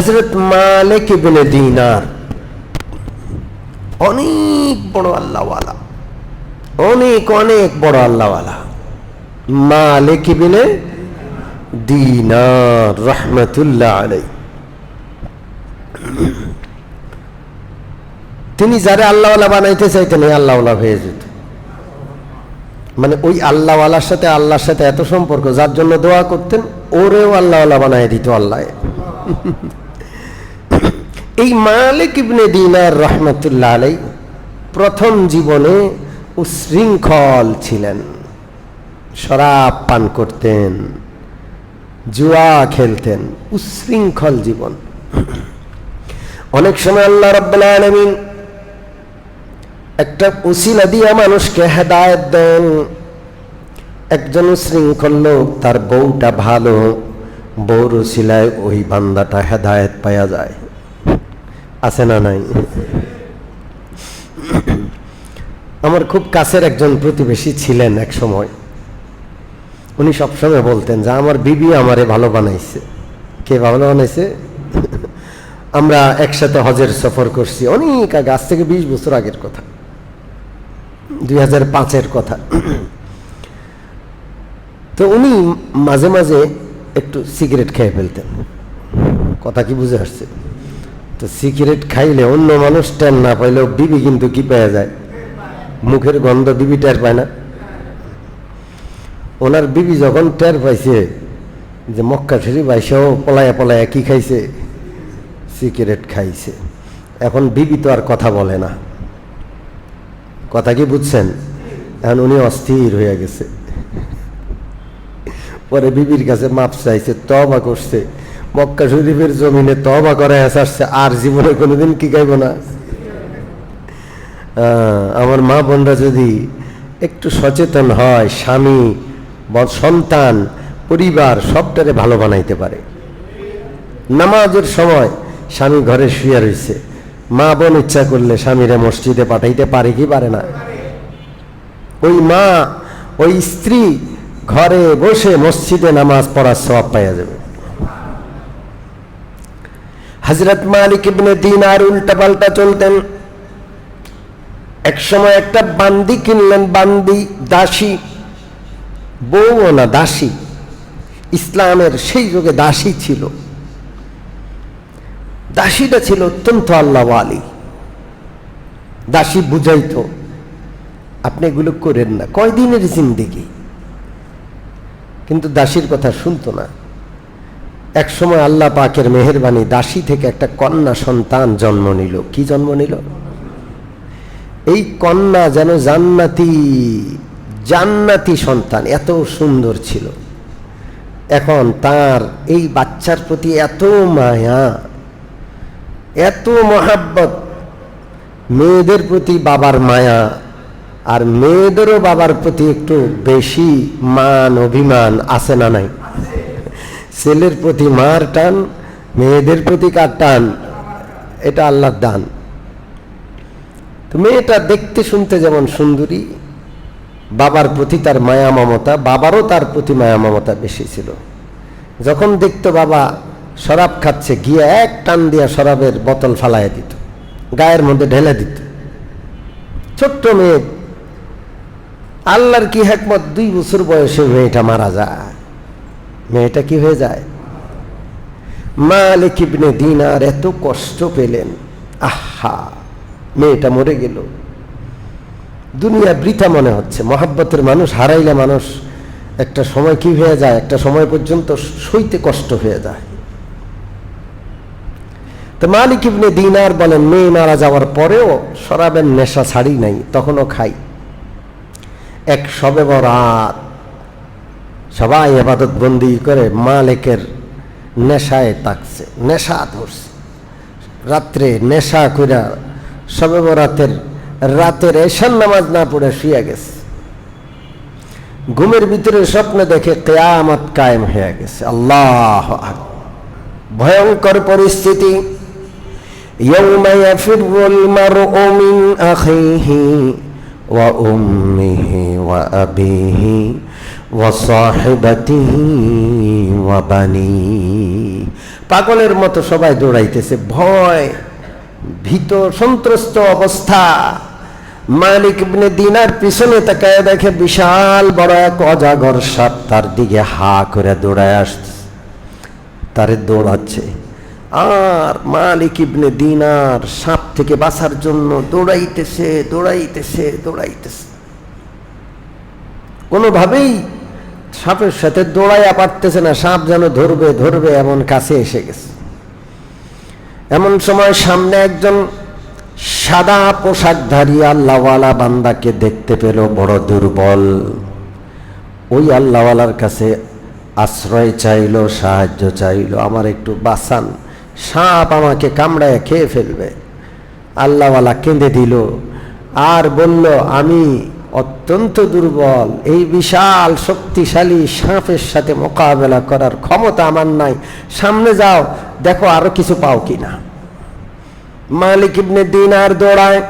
হজরত মালিক ইবনে দিনার। অনেক বড় আল্লাহওয়ালা। অনেক অনেক বড় আল্লাহওয়ালা। মালিক ইবনে দিনার, রহমতুল্লাহ আলাই তিনি যারা আল্লাহওয়ালা বানাইতে চাইতেন ওই আল্লাহওয়ালা হয়ে যেত। মানে ওই আল্লাহওয়ালার সাথে আল্লাহর সাথে এত সম্পর্ক, যার জন্য দোয়া করতেন, ওরেও আল্লাহওয়ালা বানাই দিত আল্লাহ এই মালিক ইবনে দিনার রহমতুল্লাহ আলাই প্রথম জীবনে উশৃঙ্খল ছিলেন। শরাব পান করতেন, জুয়া খেলতেন, উশৃঙ্খল জীবন। অনেক সময় আল্লাহ রব্বুল আলামিন একটা উসিলা দিয়া মানুষকে হেদায়ত দেন। একজন উশৃঙ্খল লোক, তার বউটা ভালো, বউর উসিলায় ওই বান্দাটা হেদায়ত পাওয়া যায়। আছে না নাই? আমার খুব কাছের একজন প্রতিবেশী ছিলেন এক সময়। উনি সবসময় বলতেন যে, আমার বিবি আমারে ভালো বানাইছে। কে ভালো বানাইছে? আমরা একসাথে হজের সফর করছি। অনেক আগে, আজ থেকে বিশ বছর আগের কথা। দুই হাজার পাঁচের কথা। তো উনি মাঝে মাঝে একটু সিগারেট খেয়ে ফেলতেন। কথা কি বুঝে আসছে? তো সিগারেট খাইলে অন্য মানুষ টেন না পাইলেও বিবি কিন্তু কি পাওয়া যায়? মুখের গন্ধ বিবি টের পায় না। ওনার বিবি যখন টের পাইছে যে মক্কা শরীফ আইসাও পলায়া পলায়া কি খাইছে? সিগারেট খাইছে। এখন বিবি তো আর কথা বলে না। কথা কি বুঝছেন? এখন উনি অস্থির হয়ে গেছে। পরে বিবির কাছে মাপ চাইছে তবা করছে। মক্কা শরীফের জমিনে তবা করে আসছে, আর জীবনে কোনোদিন কি গাইব না? আমার মা বোনরা যদি একটু সচেতন হয়, স্বামী সন্তান, পরিবার, সবটারে ভালো বানাইতে পারে। নামাজের সময় স্বামী ঘরে শুয়ে রয়েছে মা বোন ইচ্ছা করলে স্বামীরে মসজিদে পাঠাইতে পারে কি পারে না? ওই মা, ওই স্ত্রী ঘরে বসে মসজিদে নামাজ পড়ার সবাব পাইয়া যাবে। হজরত মালিক ইবনে দিন আর উল্টা পাল্টা চলতেন। এক সময় একটা বান্দি কিনলেন, বান্দি দাসী বউ না দাসী, ইসলামের সেই যুগে দাসী ছিল। দাসীটা ছিল অত্যন্ত আল্লাহওয়ালি। দাসী বুঝাইতো, আপনি এগুলো করেন না, কয়দিনের জিন্দিগি? কিন্তু দাসীর কথা শুনতো না। এক সময় আল্লাহ পাকের মেহেরবানি দাসী থেকে একটা কন্যা সন্তান জন্ম নিল। কি জন্ম নিল? এই কন্যা যেন জান্নাতি জান্নাতি সন্তান, এত সুন্দর ছিল। এখন তার এই বাচ্চার প্রতি এত মায়া, এত মহাব্বত। মেয়েদের প্রতি বাবার মায়া, আর মেয়েদেরও বাবার প্রতি একটু বেশি মান, অভিমান আছে না নাই? ছেলের প্রতি মার টান, মেয়েদের প্রতি কার টান, এটা আল্লাহর দান। তো মেয়েটা দেখতে শুনতে যেমন সুন্দরী, বাবার প্রতি তার মায়া মমতা, বাবারও তার প্রতি মায়া মমতা বেশি ছিল। যখন দেখতো বাবা শরাব খাচ্ছে, গিয়ে এক টান দিয়া শরাবের বোতল ফালাইয়া দিত, গায়ের মধ্যে ঢেলে দিত। ছোট্ট মেয়ে, আল্লাহর কি হেকমত? দুই বছর বয়সে মেয়েটা মারা যায়। মেয়েটা কি হয়ে যায়? মালিক ইবনে দিনার এত কষ্ট পেলেন। আহা, মেয়েটা মরে গেল। দুনিয়া বৃথা মনে হচ্ছে। মহাব্বতের মানুষ, হারাইলে মানুষ, একটা সময় কি হয়ে যায়? একটা সময় পর্যন্ত সইতে কষ্ট হয়ে যায়। তো মালিক ইবনে দিনার বলেন, মেয়ে মারা যাওয়ার পরেও শরাবের নেশা ছাড়ি নাই, তখনও খাই। এক সবে বরাত সবাই আবাদত বন্দি করে মালিকের নেশায় তাকছে নেশা ধরছে রাত্রে নেশা কইরা সবে বরাতের রাতের এশান নামাজ না পড়ে শুয়ে গেছে ঘুমের ভিতরে স্বপ্নে দেখে কেয়ামত কায়েম হয়ে গেছে আল্লাহ আকবার। ভয়ঙ্কর পরিস্থিতি يوم يفر المرء من أخيه وأمه وأبيه وصاحبته وبنيه পাগলের মতো সবাই দৌড়াইতেছে, ভয়, ভীত, সন্ত্রস্ত অবস্থা। মালিক ইবনে দিনার পিছনে তাকায় দেখে বিশাল বড় এক অজাগর সাপ তার দিকে হা করে দৌড়ায় আসছে, তারে দৌড়াচ্ছে। আর মালিক ইবনে দিনার সাপ থেকে বাঁচার জন্য দৌড়াইতেছে দৌড়াইতেছে দৌড়াইতেছে। কোনোভাবেই সাপের সাথে দৌড়াইয়া পারতেছে না, সাপ যেন ধরবে ধরবে এমন কাছে এসে গেছে। এমন সময় সামনে একজন সাদা পোশাকধারী আল্লাহওয়ালা বান্দাকে দেখতে পেল, বড় দুর্বল। ওই আল্লাহওয়ালার কাছে আশ্রয় চাইলো, সাহায্য চাইলো, আমার একটু বাঁচান, সাপ আমাকে কামড়ায় খেয়ে ফেলবে। আল্লাহওয়ালা কেঁদে দিল, আর বলল, আমি অত্যন্ত দুর্বল। এই বিশাল, শক্তিশালী সাপের সাথে মোকাবেলা করার ক্ষমতা আমার নাই। সামনে যাও, দেখো আরও কিছু পাও কিনা। মালিক ইবনে দিন আর দৌড়ায়।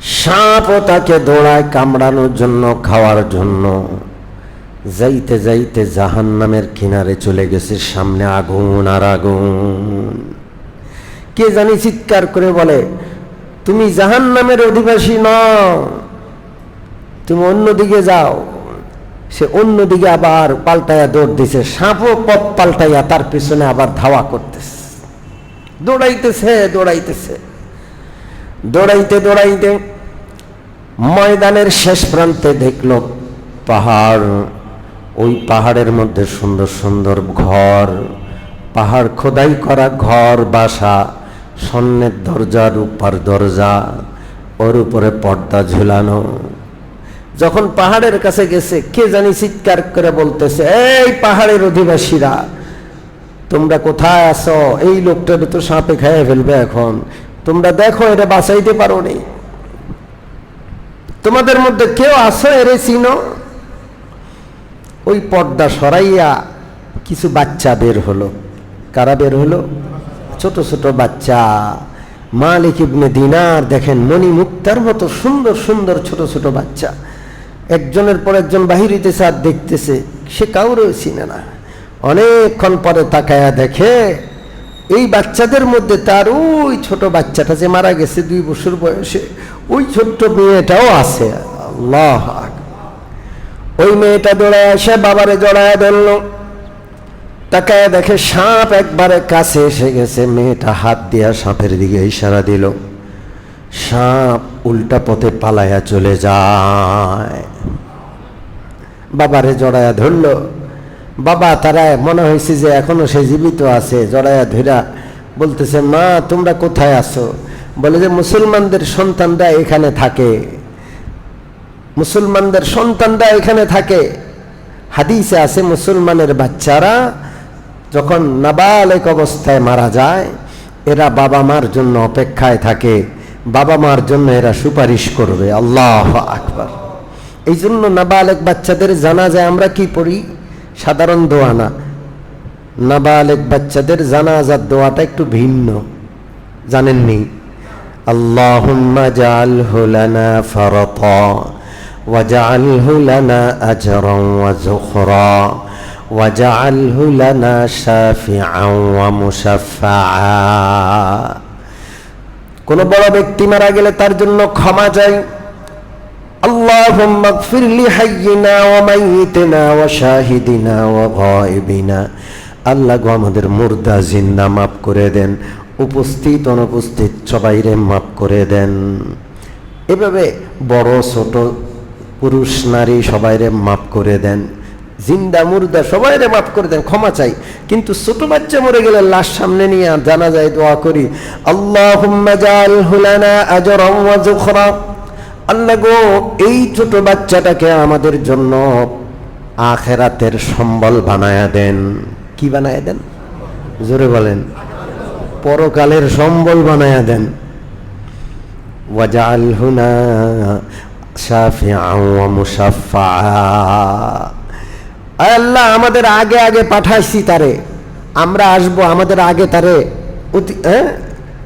সাপও তাকে দৌড়ায় কামড়ানোর জন্য, খাওয়ার জন্য। যাইতে যাইতে জাহান নামের কিনারে চলে গেছে, সামনে আগুন আর আগুন। কে জানি চিৎকার করে বলে, তুমি জাহান নামের অধিবাসী নও। তুমি অন্যদিকে যাও। সে অন্যদিকে আবার পাল্টাইয়া দৌড় দিছে। সাপও পথ পাল্টাইয়া তার পিছনে আবার ধাওয়া করতেছে। দৌড়াইতেছে দৌড়াইতেছে। দৌড়াইতে দৌড়াইতে ময়দানের শেষ প্রান্তে দেখল পাহাড়। ওই পাহাড়ের মধ্যে সুন্দর সুন্দর ঘর। পাহাড় খোদাই করা ঘর, বাসা। স্বর্ণের দরজা, রূপার দরজা। ওর উপরে পর্দা ঝুলানো। যখন পাহাড়ের কাছে গেছে, কে জানি চিৎকার করে বলতেছে, এই পাহাড়ের অধিবাসীরা, তোমরা কোথায় আছো? এই লোকটার তো সাপে খেয়ে ফেলবে এখন। তোমরা দেখো, এটা বাঁচাইতে পারো নি। তোমাদের মধ্যে কেউ আছো এরে চিনো? ওই পর্দা সরাইয়া কিছু বাচ্চা বের হলো। কারা বের হলো? ছোট ছোট বাচ্চা। মালিক ইবনে দিনার, দেখেন মণি মুক্তার মতো সুন্দর সুন্দর ছোট ছোট বাচ্চা। একজনের পর একজন বাহির হইতেছে আর দেখতেছে, সে কাউরেও চিনে না। অনেকক্ষণ পরে তাকায়া দেখে, এই বাচ্চাদের মধ্যে তার ওই ছোট বাচ্চাটা যে মারা গেছে দুই বছর বয়সে, ওই ছোট্ট মেয়েটাও আছে। আল্লাহ ওই মেয়েটা দৌড়ায় আসে, বাবারে জড়ায় ধরল। তাকায় দেখে সাপ একবারে কাছে এসে গেছে, মেয়েটা হাত দিয়া সাপের দিকে ইশারা দিল। সাপ উল্টা পথে পালায়া চলে যায়। বাবারে জড়ায়া ধরল। বাবা তারা মনে হয়েছে যে এখনও সে জীবিত আছে। জড়ায়া ধরা বলতেছে, মা, তোমরা কোথায় আছো? বলে যে, মুসলমানদের সন্তানরা এখানে থাকে। মুসলমানদের সন্তানরা এখানে থাকে। হাদিসে আছে, মুসলমানের বাচ্চারা যখন নাবালেক অবস্থায় মারা যায়, এরা বাবা মার জন্য অপেক্ষায় থাকে। বাবা মার জন্য এরা সুপারিশ করবে আল্লাহ আকবার এই জন্য নাবালেক বাচ্চাদের জানা যায় আমরা কি পড়ি সাধারণ দোয়া না নাবালেক বাচ্চাদের জানাজার দোয়াটা একটু ভিন্ন জানেননি আল্লাহুম্মা জাআলহু লানা ফারাতা واجعله لنا أجرا وزخرا واجعله لنا شافعا ومشفعا কোন বড় ব্যক্তি মারা গেলে তার জন্য ক্ষমা চাই اللهم اغفر لحينا وميتنا وشاهدنا وغائبنا আল্লাহ গো আমাদের মুর্দা জিন্দা মাফ করে দেন উপস্থিত অনুপস্থিত সবাইরে মাফ করে দেন এভাবে বড় ছোট পুরুষ নারী সবাইরে মাফ করে দেন জিন্দা মুর্দা সবাইরে মাফ করে দেন, ক্ষমা চাই। কিন্তু ছোট বাচ্চা মরে গেলে লাশ সামনে নিয়ে জানা যায় দোয়া করি। আল্লাহ ওয়া যুখরা আল্লাহ গো, এই ছোট বাচ্চাটাকে আমাদের জন্য আখেরাতের সম্বল বানায়া দেন। কি বানায়া দেন? জোরে বলেন। পরকালের সম্বল বানায়া দেন। ওয়াজআলহুনা শাফিআন ওয়া মুশাফফা। আল্লাহ, আমাদের আগে আগে পাঠাইছি তারে। আমরা আসব আমাদের আগে তারে। অতি হ্যাঁ?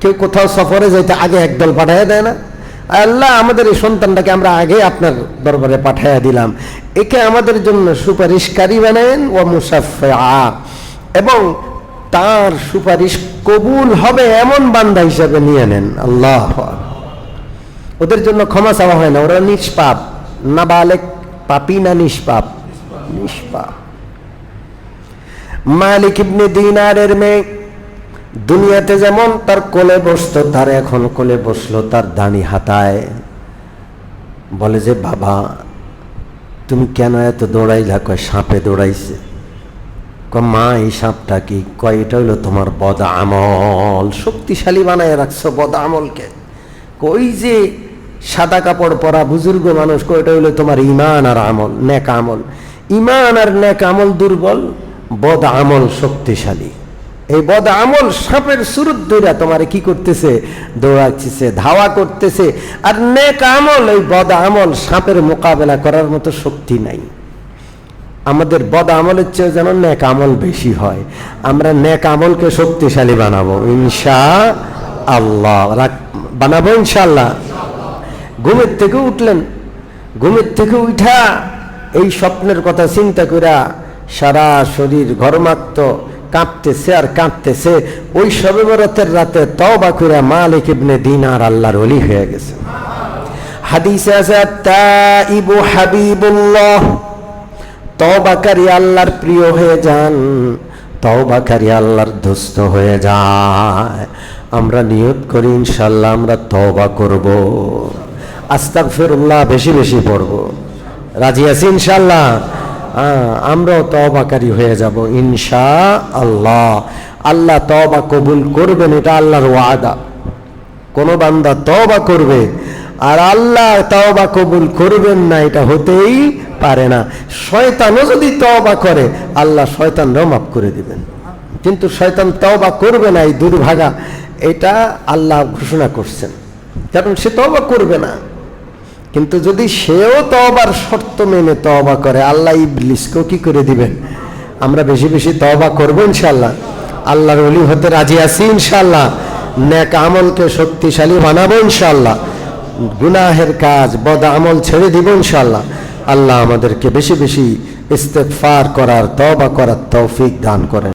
কেউ কোথাও সফরে যাইতে আগে একদল পাঠাইয়া দেয় না। আল্লাহ, আমাদের এই সন্তানটাকে আমরা আগে আপনার দরবারে পাঠাইয়া দিলাম। একে আমাদের জন্য সুপারিশকারী বানায়েন ও মুসাফা এবং তার সুপারিশ কবুল হবে এমন বান্দা হিসাবে নিয়ে নেন। আল্লাহ। ওদের জন্য ক্ষমা চাওয়া হয় না, ওরা নিষ্পাপ। না বালেক পাপি না নিষ্পাপ। নিষ্পাপ মালিক ইবনে দিনারের মেয়ে দুনিয়াতে যেমন তার কোলে বসতো, তার এখন কোলে বসল তার দানি হাতায়। বলে যে, বাবা, তুমি কেন এত দৌড়াইলা? কয়, সাপে দৌড়াইছে। ক মা, এই সাপটা কি? কয়, এটা হইল তোমার বদ আমল শক্তিশালী বানায় রাখছো বদ আমলকে কই যে সাদা কাপড় পরা বুজুর্গ মানুষ, কয়, এটা হইল তোমার ইমান আর আমল, নেক আমল। ইমান আর নেক আমল দুর্বল, বদ আমল শক্তিশালী। এই বদ আমল সাপের সুরত দইরা তোমারে কি করতেছে? দৌড়াচ্ছে ধাওয়া করতেছে। আর নেক আমল, এই বদ আমল সাপের মোকাবেলা করার মতো শক্তি নাই। আমাদের বদ আমলের চেয়ে যেন নেক আমল বেশি হয়। আমরা নেক আমলকে শক্তিশালী বানাবো। ইনশা আল্লাহ বানাবো ইনশাল্লাহ ঘুমের থেকে উঠলেন। ঘুমের থেকে উঠা এই স্বপ্নের কথা চিন্তা করা সারা শরীর ঘরমাক্ত, কাঁপতেছে আর কাঁপতেছে। ওই সবে বরতের রাতে তবা করে মালিক ইবনে দিনার আল্লাহর অলি হয়ে গেছে। হাদিসে আছে তাইবু হাবিবুল্লাহ। তবাকারী আল্লাহর প্রিয় হয়ে যান তবাকারী আল্লাহর দুস্থ হয়ে যায়। আমরা নিয়ত করি, ইনশাল্লাহ আমরা তবা করব। আস্তাগফিরুল্লাহ, বেশি বেশি পড়ব। রাজি আছি ইনশাল্লাহ আমরাও তবাকারী হয়ে যাব ইনশা আল্লাহ আল্লাহ তবা কবুল করবেন, এটা আল্লাহর ওয়াদা। কোন বান্দা তওবা করবে, আর আল্লাহ তওবা কবুল করবেন না, এটা হতেই পারে না। শয়তানও যদি তওবা করে, আল্লাহ শয়তানরাও মাফ করে দিবেন। কিন্তু শয়তান তওবা করবে না, এই দুর্ভাগা, এটা আল্লাহ ঘোষণা করছেন। কারণ সে তওবা করবে না। কিন্তু যদি সেও তবার শর্ত মেনে তওবা করে, আল্লাহ ইবলিসকেও কি করে দিবেন? আমরা বেশি বেশি তওবা করব ইনশাল্লাহ আল্লাহর অলি হতে রাজি আছি ইনশাল্লাহ ন্যাক আমলকে শক্তিশালী বানাবো ইনশাল্লাহ গুনাহের কাজ, বদ আমল ছেড়ে দিব ইনশাল্লাহ আল্লাহ আমাদেরকে বেশি বেশি ইস্তেগফার করার, তওবা করার তৌফিক দান করেন।